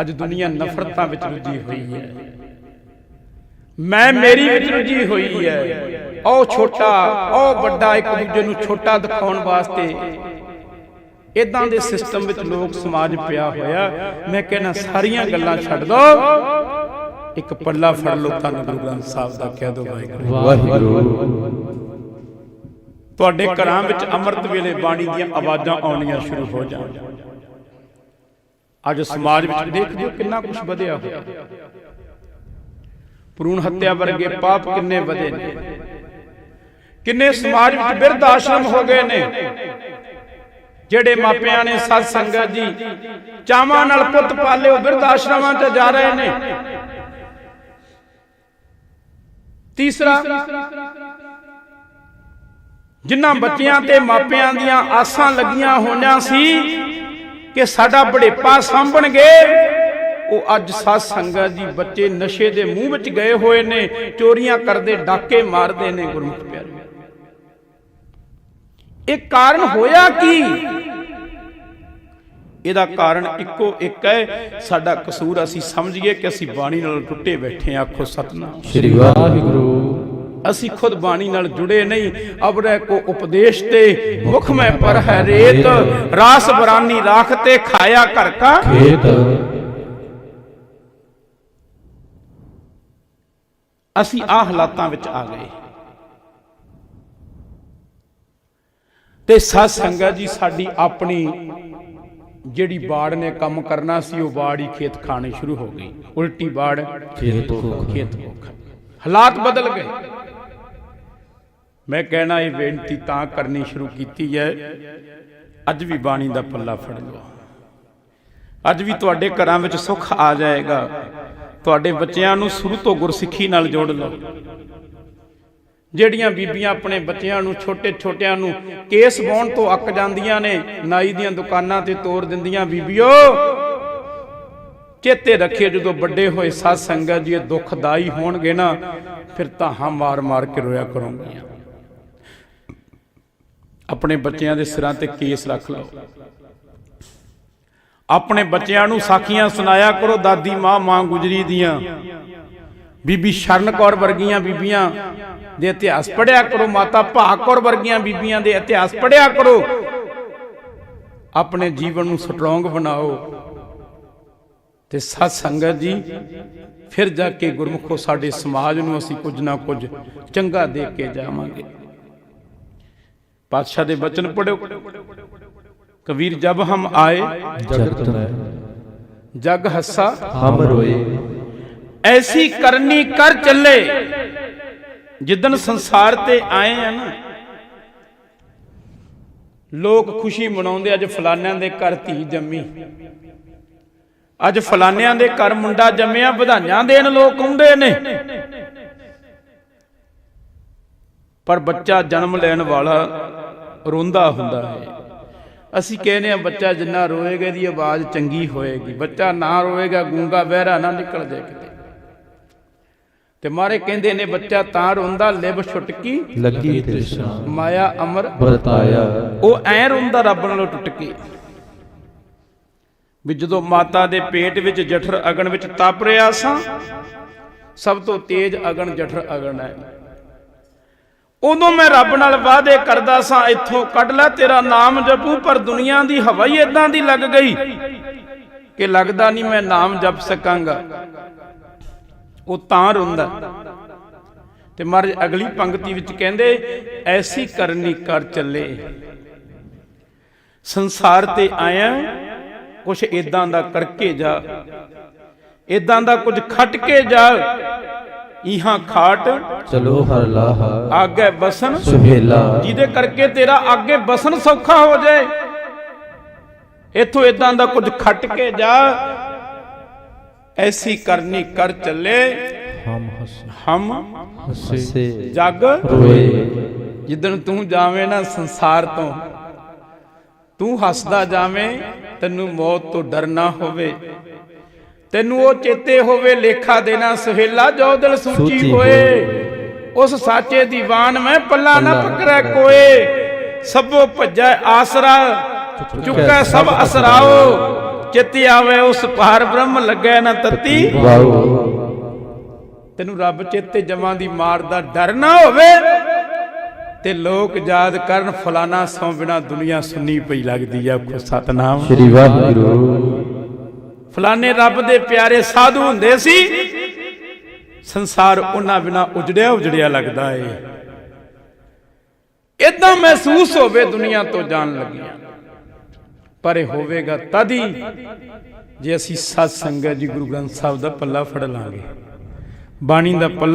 ਅੱਜ ਦੁਨੀਆ ਨਫ਼ਰਤਾਂ ਵਿੱਚ ਰੁੱਝੀ ਹੋਈ ਹੈ। ਮੈਂ ਮੇਰੀ ਵਿੱਚ ਰੁੱਝੀ ਹੋਈ ਹੈ। ਉਹ ਛੋਟਾ ਉਹ ਵੱਡਾ ਇੱਕ ਦੂਜੇ ਨੂੰ ਛੋਟਾ ਦਿਖਾਉਣ ਵਾਸਤੇ। ਇਦਾਂ ਦੇ ਸਿਸਟਮ ਵਿੱਚ ਲੋਕ ਸਮਾਜ ਪਿਆ ਹੋਇਆ। ਮੈਂ ਕਹਿੰਦਾ ਸਾਰੀਆਂ ਗੱਲਾਂ ਛੱਡ ਦੋ। ਇੱਕ ਪੱਲਾ ਫੜ ਲਓ ਤਾਂ ਗੁਰੂ ਗ੍ਰੰਥ ਸਾਹਿਬ ਦਾ ਕਹਿ ਦੋ ਵਾਹਿਗੁਰੂ। ਵਾਹਿਗੁਰੂ। ਤੁਹਾਡੇ ਘਰਾਂ ਵਿੱਚ ਅੰਮ੍ਰਿਤ ਵੇਲੇ ਬਾਣੀ ਦੀਆਂ ਆਵਾਜ਼ਾਂ ਆਉਣੀਆਂ ਸ਼ੁਰੂ ਹੋ ਜਾਣ। ਅੱਜ ਸਮਾਜ ਵਿੱਚ ਦੇਖਦੇ ਹੋ ਕਿੰਨਾ ਕੁਝ ਵਧਿਆ ਹੋਇਆ। ਭਰੂਣ ਹੱਤਿਆ ਵਰਗੇ ਪਾਪ ਕਿੰਨੇ ਵਧੇ ਨੇ। ਕਿੰਨੇ ਸਮਾਜ ਵਿੱਚ ਬਿਰਧ ਆਸ਼ਰਮ ਹੋ ਗਏ ਨੇ। ਜਿਹੜੇ ਮਾਪਿਆਂ ਨੇ ਸਤ ਸੰਗਤ ਜੀ ਚਾਵਾਂ ਨਾਲ ਪੁੱਤ ਪਾਲੇ ਉਹ ਬਿਰਧ ਆਸ਼ਰਮਾਂ 'ਚ ਜਾ ਰਹੇ ਨੇ। ਤੀਸਰਾ ਜਿਨ੍ਹਾਂ ਬੱਚਿਆਂ ਤੇ ਮਾਪਿਆਂ ਦੀਆਂ ਆਸਾਂ ਲੱਗੀਆਂ ਹੋਈਆਂ ਸੀ ਕਿ ਸਾਡਾ ਬੜੇਪਾ ਸਾਂਭਣਗੇ ਉਹ ਅੱਜ ਸਾਧ ਸੰਗਤ ਜੀ ਬੱਚੇ ਨਸ਼ੇ ਦੇ ਮੂੰਹ ਵਿੱਚ ਗਏ ਹੋਏ ਨੇ, ਚੋਰੀਆਂ ਕਰਦੇ, ਡਾਕੇ ਮਾਰਦੇ ਨੇ ਗੁਰਮੁਖ ਪਿਆਰੇ। ਇਹ ਕਾਰਨ ਹੋਇਆ ਕੀ? ਇਹਦਾ ਕਾਰਨ ਇੱਕੋ ਇੱਕ ਹੈ, ਸਾਡਾ ਕਸੂਰ ਅਸੀਂ ਸਮਝੀਏ ਕਿ ਅਸੀਂ ਬਾਣੀ ਨਾਲ ਟੁੱਟੇ ਬੈਠੇ ਹਾਂ, ਆਖੋ ਸਤਨਾਮ। ਸ੍ਰੀ ਵਾਹਿਗੁਰੂ। ਅਸੀਂ ਖੁਦ ਬਾਣੀ ਨਾਲ ਜੁੜੇ ਨਹੀਂ। ਅਬਰੇ ਕੋ ਉਪਦੇਸ਼ ਤੇ ਮੁਖ ਮੈਂ ਪਰ ਹੈ ਰੇਤ। ਰਾਸ ਬਰਾਨੀ ਰਾਖ ਤੇ ਖਾਇਆ ਘਰ ਕਾ ਖੇਤ। ਅਸੀਂ ਆ ਹਾਲਾਤਾਂ ਵਿੱਚ ਆ ਗਏ। ਤੇ ਸਤ ਸੰਗਤ ਜੀ, ਸਾਡੀ ਆਪਣੀ ਜਿਹੜੀ ਬਾੜ ਨੇ ਕੰਮ ਕਰਨਾ ਸੀ, ਉਹ ਬਾੜ ਹੀ ਖੇਤ ਖਾਣੇ ਸ਼ੁਰੂ ਹੋ ਗਈ। ਉਲਟੀ ਬਾੜ ਖੇਤ ਭੁੱਖ ਖੇਤ ਭੁੱਖ। ਹਾਲਾਤ ਬਦਲ ਗਏ। ਮੈਂ ਕਹਿਣਾ ਇਹ ਬੇਨਤੀ ਤਾਂ ਕਰਨੀ ਸ਼ੁਰੂ ਕੀਤੀ ਹੈ, ਅੱਜ ਵੀ ਬਾਣੀ ਦਾ ਪੱਲਾ ਫੜ ਲਓ। ਅੱਜ ਵੀ ਤੁਹਾਡੇ ਘਰਾਂ ਵਿੱਚ ਸੁੱਖ ਆ ਜਾਏਗਾ। ਤੁਹਾਡੇ ਬੱਚਿਆਂ ਨੂੰ ਸ਼ੁਰੂ ਤੋਂ ਗੁਰਸਿੱਖੀ ਨਾਲ ਜੋੜ ਲਓ। ਜਿਹੜੀਆਂ ਬੀਬੀਆਂ ਆਪਣੇ ਬੱਚਿਆਂ ਨੂੰ ਛੋਟੇ ਛੋਟਿਆਂ ਨੂੰ ਕੇਸ ਵਾਉਣ ਤੋਂ ਅੱਕ ਜਾਂਦੀਆਂ ਨੇ, ਨਾਈ ਦੀਆਂ ਦੁਕਾਨਾਂ ਤੇ ਤੋਰ ਦਿੰਦੀਆਂ ਬੀਬੀਓ, ਚੇਤੇ ਰੱਖਿਓ ਜਦੋਂ ਵੱਡੇ ਹੋਏ ਸਾਧ ਸੰਗਤ ਜੀ ਇਹ ਦੁਖਦਾਈ ਹੋਣਗੇ ਨਾ, ਫਿਰ ਤਾਂ ਹਮ ਮਾਰ ਮਾਰ ਕੇ ਰੋਇਆ ਕਰੋਗੇ ਆਪਣੇ ਬੱਚਿਆਂ ਦੇ ਸਿਰਾਂ ਤੇ ਕੇਸ ਰੱਖ ਲਓ। ਆਪਣੇ ਬੱਚਿਆਂ ਨੂੰ ਸਾਖੀਆਂ ਸੁਣਾਇਆ ਕਰੋ, ਦਾਦੀ ਮਾਂ ਮਾਂ ਗੁਜਰੀ ਦੀਆਂ। ਬੀਬੀ ਸ਼ਰਨ ਕੌਰ ਵਰਗੀਆਂ ਬੀਬੀਆਂ ਦੇ ਇਤਿਹਾਸ ਪੜਿਆ ਕਰੋ, ਮਾਤਾ ਭਾਗ ਕੌਰ ਵਰਗੀਆਂ ਬੀਬੀਆਂ ਦੇ ਇਤਿਹਾਸ ਪੜਿਆ ਕਰੋ। ਆਪਣੇ ਜੀਵਨ ਨੂੰ ਸਟਰੋਂਗ ਬਣਾਓ। ਤੇ ਸਤ ਸੰਗਤ ਜੀ, ਫਿਰ ਜਾ ਕੇ ਗੁਰਮੁਖੋ ਸਾਡੇ ਸਮਾਜ ਨੂੰ ਅਸੀਂ ਕੁਝ ਨਾ ਕੁਝ ਚੰਗਾ ਦੇ ਕੇ ਜਾਵਾਂਗੇ। ਪਾਤਸ਼ਾਹ ਦੇ ਬਚਨ ਪੜਿਓ ਕਬੀਰ ਜਬ ਹਮ ਆਏ ਜਗਤ ਮੈਂ ਜਗ ਹੱਸਾ ਹਮ ਰੋਏ। ਐਸੀ ਕਰਨੀ ਕਰ ਚੱਲੇ। ਜਿੱਦਨ ਸੰਸਾਰ ਤੇ ਆਏ ਆ ਨਾ ਲੋਕ ਖੁਸ਼ੀ ਮਨਾਉਂਦੇ ਅੱਜ ਫਲਾਨਿਆਂ ਦੇ ਘਰ ਧੀ ਜੰਮੀ। ਅੱਜ ਫਲਾਨਿਆਂ ਦੇ ਘਰ ਮੁੰਡਾ ਜੰਮਿਆ ਵਧਾਈਆਂ ਦੇਣ ਲੋਕ ਆਉਂਦੇ ਨੇ। ਪਰ ਬੱਚਾ ਜਨਮ ਲੈਣ ਵਾਲਾ ਰੋਂਦਾ ਹੁੰਦਾ ਹੈ। ਅਸੀਂ ਕਹਿੰਦੇ ਆ ਬੱਚਾ ਜਿੰਨਾ ਰੋਏਗਾ ਦੀ ਆਵਾਜ਼ ਚੰਗੀ ਹੋਏਗੀ। ਬੱਚਾ ਨਾ ਰੋਏਗਾ ਗੂੰਗਾ ਬਹਿਰਾ ਨਾ ਨਿਕਲ ਜਾਏ ਕਿਤੇ। ਤੇ ਮਾਰੇ ਕਹਿੰਦੇ ਨੇ ਬੱਚਾ ਤਾਂ ਰੋਂਦਾ ਲਿਵ ਛੁਟਕੀ ਲੱਗੀ ਤ੍ਰਿਸ਼ਨਾ ਮਾਇਆ ਅਮਰ ਵਰਤਾਇਆ। ਉਹ ਐ ਰੋਂਦਾ ਰੱਬ ਨਾਲੋਂ ਟੁੱਟ ਕੇ ਵੀ ਜਦੋਂ ਮਾਤਾ ਦੇ ਪੇਟ ਵਿੱਚ ਜਠਰ ਅਗਨ ਵਿੱਚ ਤਪ ਰਿਹਾ ਸਾਂ ਸਭ ਤੋਂ ਤੇਜ਼ ਅਗਨ ਜਠਰ ਅਗਨ ਹੈ। ਉਦੋਂ ਮੈਂ ਰੱਬ ਨਾਲ ਵਾਅਦੇ ਕਰਦਾ ਸਾਂ, ਇੱਥੋਂ ਕੱਢ ਲੈ ਤੇਰਾ ਨਾਮ ਜਪੂ, ਪਰ ਦੁਨੀਆ ਦੀ ਹਵਾ ਹੀ ਇਦਾਂ ਦੀ ਲੱਗ ਗਈ ਕਿ ਲੱਗਦਾ ਨਹੀਂ ਮੈਂ ਨਾਮ ਜਪ ਸਕਾਂਗਾ। ਉਹ ਤਾਂ ਰੋਂਦਾ। ਤੇ ਮਹਾਰਾਜ ਅਗਲੀ ਪੰਕਤੀ ਵਿੱਚ ਕਹਿੰਦੇ, ਐਸੀ ਕਰਨੀ ਕਰ ਚੱਲੇ। ਸੰਸਾਰ ਤੇ ਆਇਆ, ਕੁਛ ਇਦਾਂ ਦਾ ਕਰਕੇ ਜਾ ਇਦਾਂ ਦਾ ਕੁਝ ਖੱਟ ਕੇ ਜਾ ਇਹਾਂ ਖਾਟ। ਚਲੋ ਹਰ ਲਾਹਾ। ਆਗੇ ਬਸਨ ਸੁਹੇਲਾ। ਜਿਹਦੇ ਕਰਕੇ ਤੇਰਾ ਅੱਗੇ ਬਸਨ ਸੌਖਾ ਹੋ ਜਾਏ। ਇਥੋਂ ਇਦਾਂ ਦਾ ਕੁਝ ਖੱਟ ਕੇ ਜਾ। ਐਸੀ ਕਰਨੀ ਕਰ ਚੱਲੇ। ਹਮ ਹੱਸ। ਹਮ ਹੱਸੇ। ਜਗ ਰੋਏ। ਜਿੱਦਣ ਤੂੰ ਜਾਵੇਂ ਨਾ ਸੰਸਾਰ ਤੋਂ। ਤੂੰ ਹੱਸਦਾ ਜਾਵੇਂ ਤੈਨੂੰ ਮੌਤ ਤੋਂ ਡਰ ਨਾ ਹੋਵੇ। ਤੈਨੂੰ ਉਹ ਚੇਤੇ ਹੋਵੇ ਲੇਖਾ ਦੇਣਾ ਸੁਹੇਲਾ ਜੋ ਦਿਲ ਸੂਚੀ ਹੋਏ। ਉਸ ਸਾਚੇ ਦੀਵਾਨ ਮੈਂ ਪੱਲਾ ਨਾ ਪਕੜੈ ਕੋਏ। ਸਭੋ ਭੱਜੈ ਆਸਰਾ ਚੁੱਕੈ ਸਭ ਅਸਰਾਓ। ਚਿੱਤ ਆਵੇ ਉਸ ਪਾਰ ਬ੍ਰਹਮ ਲੱਗੈ ਨਾ ਤਤੀ। ਤੈਨੂੰ ਰੱਬ ਚੇਤੇ ਜਮਾਂ ਦੀ ਮਾਰ ਦਾ ਡਰ ਨਾ ਹੋਵੇ। ਤੇ ਲੋਕ ਯਾਦ ਕਰਨ ਫਲਾਣਾ ਸੌ ਬਿਨਾ ਦੁਨੀਆ ਸੁੰਨੀ ਪਈ ਲੱਗਦੀ ਆ ਕੋ ਸਤਨਾਮ। ਸ੍ਰੀ ਵਾਹਿਗੁਰੂ। ਫਲਾਣੇ ਰੱਬ ਦੇ ਪਿਆਰੇ ਸਾਧੂ ਹੁੰਦੇ ਸੀ, ਸੰਸਾਰ ਉਹਨਾਂ ਬਿਨਾ ਉਜੜਿਆ ਉਜੜਿਆ ਲੱਗਦਾ ਏ। ਇਦਾਂ ਮਹਿਸੂਸ ਹੋਵੇ ਦੁਨੀਆ ਤੋਂ ਜਾਣ ਲੱਗਿਆ। ਪਰ ਇਹ ਹੋਵੇਗਾ ਤਦ ਹੀ ਜੇ ਅਸੀਂ ਸਤ ਸੰਗਤ ਜੀ ਗੁਰੂ ਗ੍ਰੰਥ ਸਾਹਿਬ ਦਾ ਪੱਲਾ ਫੜ ਲਾਂਗੇ। ਬਾਣੀ ਦਾ ਪੱਲਾ